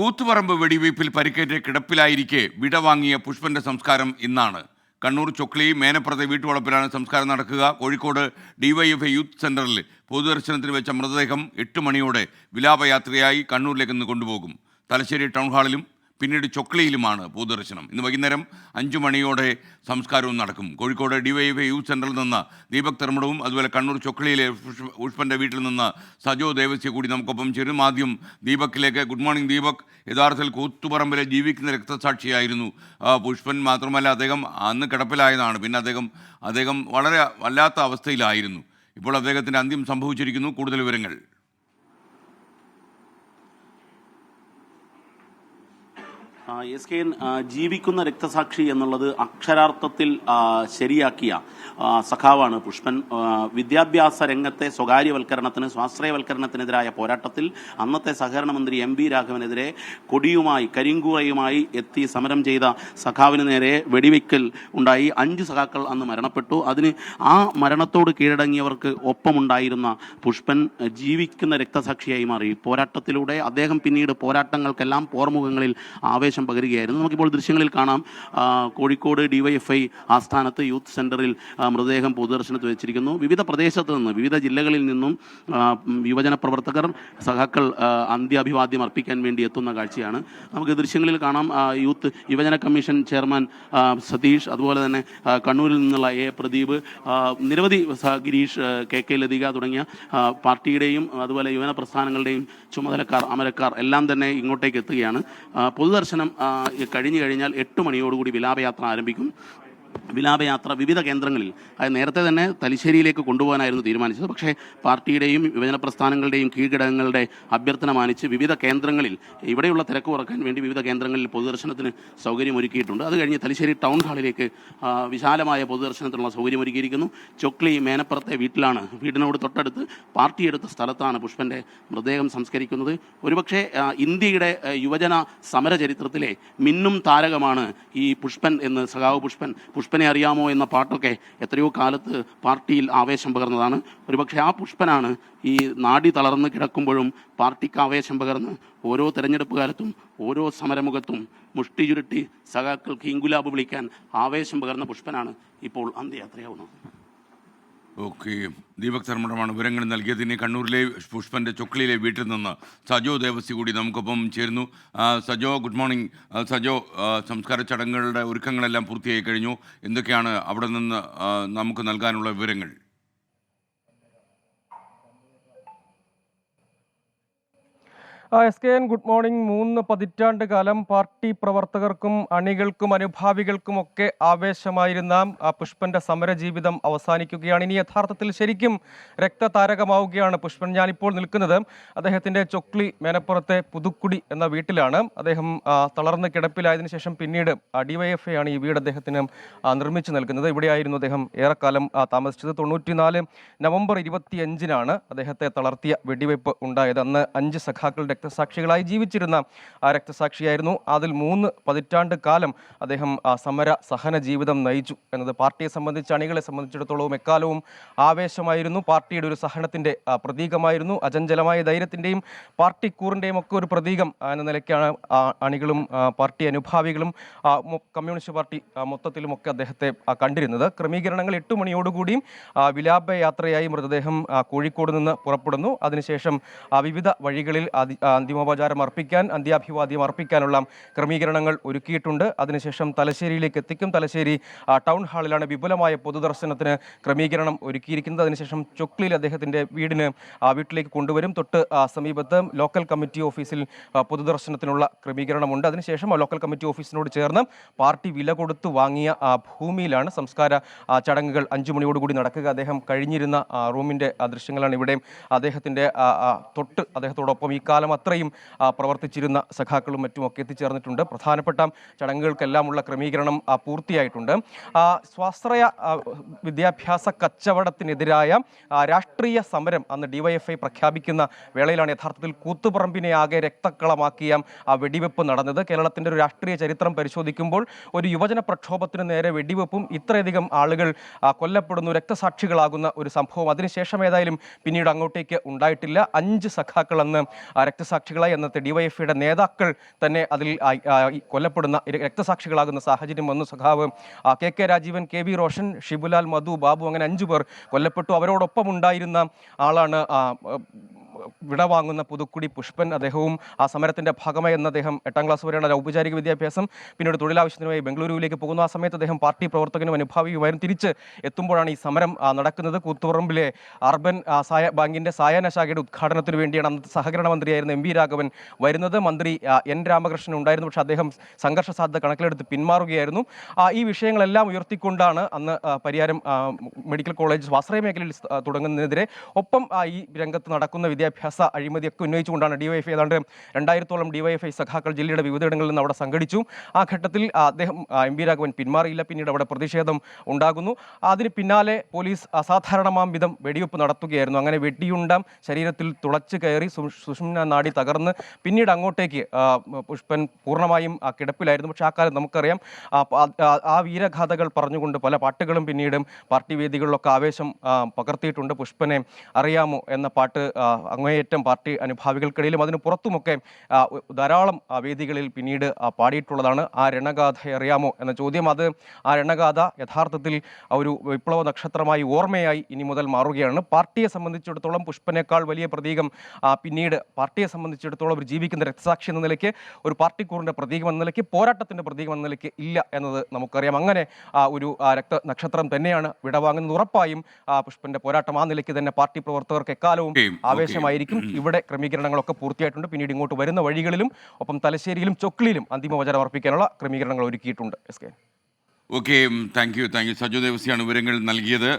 കൂത്തുപറമ്പ് വെടിവയ്പിൽ പരിക്കേറ്റ് കിടപ്പിലായിരിക്കെ വിടവാങ്ങിയ പുഷ്പന്റെ സംസ്കാരം ഇന്നാണ്. കണ്ണൂർ ചൊക്ലി മേനപ്പുറത്തെ വീട്ടുവളപ്പിലാണ് സംസ്കാരം നടക്കുക. കോഴിക്കോട് ഡിവൈഎഫ്ഐ യൂത്ത് സെന്ററിൽ പൊതുദർശനത്തിന് വെച്ച മൃതദേഹം എട്ട് മണിയോടെ വിലാപയാത്രയായി കണ്ണൂരിലേക്ക് ഇന്ന് കൊണ്ടുപോകും. തലശ്ശേരി ടൗൺ ഹാളിലും പിന്നീട് ചൊക്ലിയിലുമാണ് പൊതുദർശനം ഇന്ന് വൈകുന്നേരം അഞ്ചു മണിയോടെ സംസ്കാരവും നടക്കും. കോഴിക്കോട് ഡിവൈഎഫ്ഐ യൂത്ത് സെന്ററിൽ നിന്ന് ദീപക് തെർമടവും അതുപോലെ കണ്ണൂർ ചൊക്ലിയിലെ ഉഷ്പന്റെ വീട്ടിൽ നിന്ന് സജോ ദേവസ്യ കൂടി നമുക്കൊപ്പം ചേരും. ആദ്യം ദീപക്കിലേക്ക്. Good morning Deepak. യഥാർത്ഥത്തിൽ കൂത്തുപറമ്പിലെ ജീവിക്കുന്ന രക്തസാക്ഷിയായിരുന്നു പുഷ്പൻ മാത്രമല്ല അദ്ദേഹം. അന്ന് കിടപ്പിലായതാണ്. പിന്നെ അദ്ദേഹം അദ്ദേഹം വളരെ വല്ലാത്ത അവസ്ഥയിലായിരുന്നു. ഇപ്പോൾ അദ്ദേഹത്തിന്റെ അന്ത്യം സംഭവിച്ചിരിക്കുന്നു. കൂടുതൽ വിവരങ്ങൾ. എസ് കെ എൻ ജീവിക്കുന്ന രക്തസാക്ഷി എന്നുള്ളത് അക്ഷരാർത്ഥത്തിൽ ശരിയാക്കിയ സഖാവാണ് പുഷ്പൻ. വിദ്യാഭ്യാസ രംഗത്തെ സ്വകാര്യവൽക്കരണത്തിന് സ്വാശ്രയവൽക്കരണത്തിനെതിരായ പോരാട്ടത്തിൽ അന്നത്തെ സഹകരണ മന്ത്രി എം വി രാഘവനെതിരെ കൊടിയുമായി കരിങ്കൂറയുമായി എത്തി സമരം ചെയ്ത സഖാവിന് നേരെ വെടിവെക്കൽ ഉണ്ടായി. അഞ്ച് സഖാക്കൾ അന്ന് മരണപ്പെട്ടു. അതിന് ആ മരണത്തോട് കീഴടങ്ങിയവർക്ക് ഒപ്പമുണ്ടായിരുന്ന പുഷ്പൻ ജീവിക്കുന്ന രക്തസാക്ഷിയായി മാറി. പോരാട്ടത്തിലൂടെ അദ്ദേഹം പിന്നീട് പോരാട്ടങ്ങൾക്കെല്ലാം പോർമുഖങ്ങളിൽ ആവേശം പകരുകയായിരുന്നു. നമുക്കിപ്പോൾ ദൃശ്യങ്ങളിൽ കാണാം കോഴിക്കോട് ഡിവൈഎഫ്ഐ ആസ്ഥാനത്ത് യൂത്ത് സെന്ററിൽ മൃതദേഹം പൊതുദർശനത്തിൽ വെച്ചിരിക്കുന്നു. വിവിധ പ്രദേശത്ത് നിന്ന് വിവിധ ജില്ലകളിൽ നിന്നും യുവജന പ്രവർത്തകർ സഖാക്കൾ ആ, അന്ത്യാഭിവാദ്യം അർപ്പിക്കാൻ വേണ്ടി എത്തുന്ന കാഴ്ചയാണ്. നമുക്ക് ദൃശ്യങ്ങളിൽ കാണാം യൂത്ത് യുവജന കമ്മീഷൻ ചെയർമാൻ സതീഷ് അതുപോലെ തന്നെ കണ്ണൂരിൽ നിന്നുള്ള എ. പ്രദീപ് നിരവധി ഗിരീഷ് കെ. കെ. ലതിക തുടങ്ങിയ പാർട്ടിയുടെയും അതുപോലെ യുവജന പ്രസ്ഥാനങ്ങളുടെയും ചുമതലക്കാർ അമരക്കാർ എല്ലാം തന്നെ ഇങ്ങോട്ടേക്ക് എത്തുകയാണ്. പൊതുദർശനം ആ, കഴിഞ്ഞു കഴിഞ്ഞാൽ എട്ട് മണിയോടുകൂടി വിലാപയാത്ര ആരംഭിക്കും. വിലാപയാത്ര വിവിധ കേന്ദ്രങ്ങളിൽ അത് നേരത്തെ തന്നെ തലശ്ശേരിയിലേക്ക് കൊണ്ടുപോകാനായിരുന്നു തീരുമാനിച്ചത്. പക്ഷേ പാർട്ടിയുടെയും യുവജന പ്രസ്ഥാനങ്ങളുടെയും കീഴ്ഘടകങ്ങളുടെ അഭ്യർത്ഥന മാനിച്ച് വിവിധ കേന്ദ്രങ്ങളിൽ ഇവിടെയുള്ള തിരക്ക് കുറയ്ക്കാൻ വേണ്ടി വിവിധ കേന്ദ്രങ്ങളിൽ പൊതുദർശനത്തിന് സൗകര്യമൊരുക്കിയിട്ടുണ്ട്. അത് കഴിഞ്ഞ് തലശ്ശേരി ടൗൺ ഹാളിലേക്ക് വിശാലമായ പൊതുദർശനത്തിനുള്ള സൗകര്യമൊരുക്കിയിരിക്കുന്നു. ചൊക്ലി മേനപ്പുറത്തെ വീട്ടിലാണ്. വീടിനോട് തൊട്ടടുത്ത് പാർട്ടി എടുത്ത സ്ഥലത്താണ് പുഷ്പന്റെ മൃതദേഹം സംസ്കരിക്കുന്നത്. ഒരുപക്ഷെ ഇന്ത്യയുടെ യുവജന സമര ചരിത്രത്തിലെ മിന്നും താരകമാണ് ഈ പുഷ്പൻ എന്ന് സഖാവ് പുഷ്പൻ. പുഷ്പൻ പുഷ്പനെ അറിയാമോ എന്ന പാട്ടൊക്കെ എത്രയോ കാലത്ത് പാർട്ടിയിൽ ആവേശം പകർന്നതാണ്. ഒരുപക്ഷെ ആ പുഷ്പനാണ് ഈ നാടി തളർന്ന് കിടക്കുമ്പോഴും പാർട്ടിക്ക് ആവേശം പകർന്ന് ഓരോ തെരഞ്ഞെടുപ്പ് കാലത്തും ഓരോ സമരമുഖത്തും മുഷ്ടി ചുരുട്ടി സഖാക്കൾക്ക് ഇങ്കുലാബ് വിളിക്കാൻ ആവേശം പകർന്ന പുഷ്പനാണ് ഇപ്പോൾ അന്ത്യയാത്രയാവുന്നത്. ഓക്കെ. ദീപക് ശർമ്മമാണ് വിവരങ്ങൾ നൽകിയതിന് കണ്ണൂരിലെ പുഷ്പന്റെ ചൊക്ലിയിലെ വീട്ടിൽ നിന്ന് സജോ ദേവസി കൂടി നമുക്കൊപ്പം ചേരുന്നു. Sajo good morning. സജോ സംസ്കാര ചടങ്ങുകളുടെ ഒരുക്കങ്ങളെല്ലാം പൂർത്തിയായി കഴിഞ്ഞു. എന്തൊക്കെയാണ് അവിടെ നിന്ന് നമുക്ക് നൽകാനുള്ള വിവരങ്ങൾ? S K N good morning. മൂന്ന് പതിറ്റാണ്ട് കാലം പാർട്ടി പ്രവർത്തകർക്കും അണികൾക്കും അനുഭാവികൾക്കും ഒക്കെ ആവേശമായിരുന്ന പുഷ്പന്റെ സമരജീവിതം അവസാനിക്കുകയാണ്. ഇനി യഥാർത്ഥത്തിൽ ശരിക്കും രക്തതാരകമാവുകയാണ് പുഷ്പൻ. ഞാനിപ്പോൾ നിൽക്കുന്നത് അദ്ദേഹത്തിന്റെ ചൊക്ലി മേനപ്പുറത്തെ പുതുക്കുടി എന്ന വീട്ടിലാണ്. അദ്ദേഹം തളർന്ന് കിടപ്പിലായതിനു ശേഷം പിന്നീട് ഡിവൈഎഫ്ഐ ആണ് ഈ വീട് അദ്ദേഹത്തിന് നിർമ്മിച്ചു നൽകുന്നത്. ഇവിടെയായിരുന്നു അദ്ദേഹം ഏറെക്കാലം താമസിച്ചത്. തൊണ്ണൂറ്റിനാല് നവംബർ ഇരുപത്തിയഞ്ചിനാണ് അദ്ദേഹത്തെ തളർത്തിയ വെടിവയ്പ് ഉണ്ടായത്. അന്ന് അഞ്ച് സഖാക്കൾ രക്തസാക്ഷികളായി ജീവിച്ചിരുന്ന ആ രക്തസാക്ഷിയായിരുന്നു. അതിൽ മൂന്ന് പതിറ്റാണ്ട് കാലം അദ്ദേഹം സമര സഹന ജീവിതം നയിച്ചു എന്നത് പാർട്ടിയെ സംബന്ധിച്ച് അണികളെ സംബന്ധിച്ചിടത്തോളവും എക്കാലവും ആവേശമായിരുന്നു. പാർട്ടിയുടെ ഒരു സഹനത്തിന്റെ ആ, പ്രതീകമായിരുന്നു. അചഞ്ചലമായ ധൈര്യത്തിന്റെയും പാർട്ടി കൂറിന്റെയും ഒക്കെ ഒരു പ്രതീകം എന്ന നിലയ്ക്കാണ് അണികളും പാർട്ടി അനുഭാവികളും കമ്മ്യൂണിസ്റ്റ് പാർട്ടി മൊത്തത്തിലുമൊക്കെ അദ്ദേഹത്തെ കണ്ടിരുന്നത്. ക്രമീകരണങ്ങൾ എട്ട് മണിയോടുകൂടി ആ, വിലാപയാത്രയായി മൃതദേഹം കോഴിക്കോട് നിന്ന് പുറപ്പെടുന്നു. അതിനുശേഷം വിവിധ വഴികളിൽ അന്തിമോപചാരം അർപ്പിക്കാൻ അന്ത്യാഭിവാദ്യം അർപ്പിക്കാനുള്ള ക്രമീകരണങ്ങൾ ഒരുക്കിയിട്ടുണ്ട്. അതിനുശേഷം തലശ്ശേരിയിലേക്ക് എത്തിക്കും. തലശ്ശേരി ടൗൺ ഹാളിലാണ് വിപുലമായ പൊതുദർശനത്തിന് ക്രമീകരണം ഒരുക്കിയിരിക്കുന്നത്. അതിനുശേഷം ചൊക്ലിയിൽ അദ്ദേഹത്തിന്റെ വീടിന് വീട്ടിലേക്ക് കൊണ്ടുവരും. തൊട്ട് സമീപത്ത് ലോക്കൽ കമ്മിറ്റി ഓഫീസിൽ പൊതുദർശനത്തിനുള്ള ക്രമീകരണമുണ്ട്. അതിനുശേഷം ലോക്കൽ കമ്മിറ്റി ഓഫീസിനോട് ചേർന്ന് പാർട്ടി വില കൊടുത്ത് വാങ്ങിയ ഭൂമിയിലാണ് സംസ്കാര ചടങ്ങുകൾ അഞ്ചു മണിയോടുകൂടി നടക്കുക. അദ്ദേഹം കഴിഞ്ഞിരുന്ന റൂമിന്റെ ദൃശ്യങ്ങളാണ് ഇവിടെ ആ, തൊട്ട് അദ്ദേഹത്തോടൊപ്പം ഈ കാലം അത്രയും പ്രവർത്തിച്ചിരുന്ന സഖാക്കളും മറ്റും ഒക്കെ എത്തിച്ചേർന്നിട്ടുണ്ട്. പ്രധാനപ്പെട്ട ചടങ്ങുകൾക്കെല്ലാമുള്ള ക്രമീകരണം പൂർത്തിയായിട്ടുണ്ട്. സ്വാശ്രയ വിദ്യാഭ്യാസ കച്ചവടത്തിനെതിരായ രാഷ്ട്രീയ സമരം അന്ന് ഡിവൈഎഫ്ഐ പ്രഖ്യാപിക്കുന്ന വേളയിലാണ് യഥാർത്ഥത്തിൽ കൂത്തുപറമ്പിനെ ആകെ രക്തക്കളമാക്കിയ ആ വെടിവെപ്പ് നടന്നത്. കേരളത്തിന്റെ ഒരു രാഷ്ട്രീയ ചരിത്രം പരിശോധിക്കുമ്പോൾ ഒരു യുവജന പ്രക്ഷോഭത്തിന് നേരെ വെടിവെപ്പും ഇത്രയധികം ആളുകൾ കൊല്ലപ്പെടുന്നു രക്തസാക്ഷികളാകുന്ന ഒരു സംഭവം. അതിനുശേഷം ഏതായാലും പിന്നീട് അങ്ങോട്ടേക്ക് ഉണ്ടായിട്ടില്ല. അഞ്ച് സഖാക്കൾ അന്ന് രക്തസാക്ഷികളായി അന്നത്തെ ഡിവൈഎഫ്ഐയുടെ നേതാക്കൾ തന്നെ അതിൽ കൊല്ലപ്പെടുന്ന രക്തസാക്ഷികളാകുന്ന സാഹചര്യം വന്നു. സഖാവ് K K Rajeevan K V Roshan Shibulal Madhu Babu അങ്ങനെ അഞ്ചു പേർ കൊല്ലപ്പെട്ടു. അവരോടൊപ്പം ഉണ്ടായിരുന്ന ആളാണ് വിടവാങ്ങുന്ന പുതുക്കുടി പുഷ്പൻ അദ്ദേഹവും ആ സമരത്തിന്റെ ഭാഗമായി എന്ന് അദ്ദേഹം എട്ടാം ക്ലാസ് വരെയുള്ള ഔപചാരിക വിദ്യാഭ്യാസം പിന്നീട് തൊഴിലാവശ്യത്തിനുമായി ബംഗളൂരുവിലേക്ക് പോകുന്നു. ആ സമയത്ത് അദ്ദേഹം പാർട്ടി പ്രവർത്തകനും അനുഭാവിയുമായിരുന്നു തിരിച്ച് എത്തുമ്പോഴാണ് ഈ സമരം നടക്കുന്നത്. കൂത്തുപറമ്പിലെ അർബൻ സായ ബാങ്കിന്റെ സായാഹ്ന ശാഖയുടെ ഉദ്ഘാടനത്തിന് വേണ്ടിയാണ് അന്നത്തെ സഹകരണ മന്ത്രിയായിരുന്ന എം വി രാഘവൻ വരുന്നത്. മന്ത്രി എൻ രാമകൃഷ്ണൻ ഉണ്ടായിരുന്നു. പക്ഷേ അദ്ദേഹം സംഘർഷ സാധ്യത കണക്കിലെടുത്ത് പിന്മാറുകയായിരുന്നു. ഈ വിഷയങ്ങളെല്ലാം ഉയർത്തിക്കൊണ്ടാണ് അന്ന് പരിയാരം മെഡിക്കൽ കോളേജ് സ്വാശ്രയ മേഖലയിൽ തുടങ്ങുന്നതിനെതിരെ ഒപ്പം ഈ രംഗത്ത് നടക്കുന്ന വിദ്യാഭ്യാസ അഴിമതിയൊക്കെ ഉന്നയിച്ചുകൊണ്ടാണ് ഡിവൈഎഫ്ഐ ഏതാണ്ട് രണ്ടായിരത്തോളം ഡിവൈഎഫ്ഐ സഖാക്കൾ ജില്ലയുടെ വിവിധയിടങ്ങളിൽ നിന്ന് അവിടെ സംഘടിച്ചു. ആ ഘട്ടത്തിൽ അദ്ദേഹം എം വി രാഘവൻ പിന്മാറിയില്ല. പിന്നീട് അവിടെ പ്രതിഷേധം ഉണ്ടാകുന്നു. അതിന് പിന്നാലെ പോലീസ് അസാധാരണമാം വിധം വെടിവെപ്പ് നടത്തുകയായിരുന്നു. അങ്ങനെ വെടിയുണ്ടാം ശരീരത്തിൽ തുളച്ചു കയറി സുഷുമ്ന നാടി തകർന്ന് പിന്നീട് അങ്ങോട്ടേക്ക് പുഷ്പൻ പൂർണമായും കിടപ്പിലായിരുന്നു. പക്ഷേ ആ കാലം നമുക്കറിയാം ആ, വീരഗാഥകൾ പറഞ്ഞുകൊണ്ട് പല പാട്ടുകളും പിന്നീട് പാർട്ടി വേദികളിലൊക്കെ ആവേശം പകർത്തിയിട്ടുണ്ട്. പുഷ്പനെ അറിയാമോ എന്ന പാട്ട് അങ്ങേയറ്റം പാർട്ടി അനുഭാവികൾക്കിടയിലും അതിന് പുറത്തുമൊക്കെ ധാരാളം വേദികളിൽ പിന്നീട് പാടിയിട്ടുള്ളതാണ്. ആ രണഗാഥ അറിയാമോ എന്ന ചോദ്യം അത് ആ രണഗാഥ യഥാർത്ഥത്തിൽ ഒരു വിപ്ലവ നക്ഷത്രമായി ഓർമ്മയായി ഇനി മുതൽ മാറുകയാണ്. പാർട്ടിയെ സംബന്ധിച്ചിടത്തോളം പുഷ്പനേക്കാൾ വലിയ പ്രതീകം പിന്നീട് പാർട്ടിയെ സംബന്ധിച്ചിടത്തോളം ഒരു ജീവിക്കുന്ന രക്തസാക്ഷി എന്ന നിലയ്ക്ക് ഒരു പാർട്ടിക്കൂറിന്റെ പ്രതീകം എന്ന നിലയ്ക്ക് പോരാട്ടത്തിന്റെ പ്രതീകം എന്ന നിലയ്ക്ക് ഇല്ല എന്നത് നമുക്കറിയാം. അങ്ങനെ ആ ഒരു രക്ത നക്ഷത്രം തന്നെയാണ് വിടവാങ്ങുന്നത്. ഉറപ്പായും ആ പുഷ്പന്റെ പോരാട്ടം ആ നിലയ്ക്ക് തന്നെ പാർട്ടി പ്രവർത്തകർക്ക് എക്കാലവും Okay, ആവേശമായിരിക്കും ഇവിടെ ക്രമീകരണങ്ങളൊക്കെ പൂർത്തിയായിട്ടുണ്ട്. പിന്നീട് ഇങ്ങോട്ട് വരുന്ന വഴികളിലും ഒപ്പം തലശ്ശേരിയിലും ചൊക്ലിയിലും അന്തിമ വചനം അർപ്പിക്കാനുള്ള ക്രമീകരണങ്ങൾ ഒരുക്കിയിട്ടുണ്ട്. S K. Okay thank you thank you Saju ദേവസിയാണ് വിവരങ്ങൾ നൽകിയത്.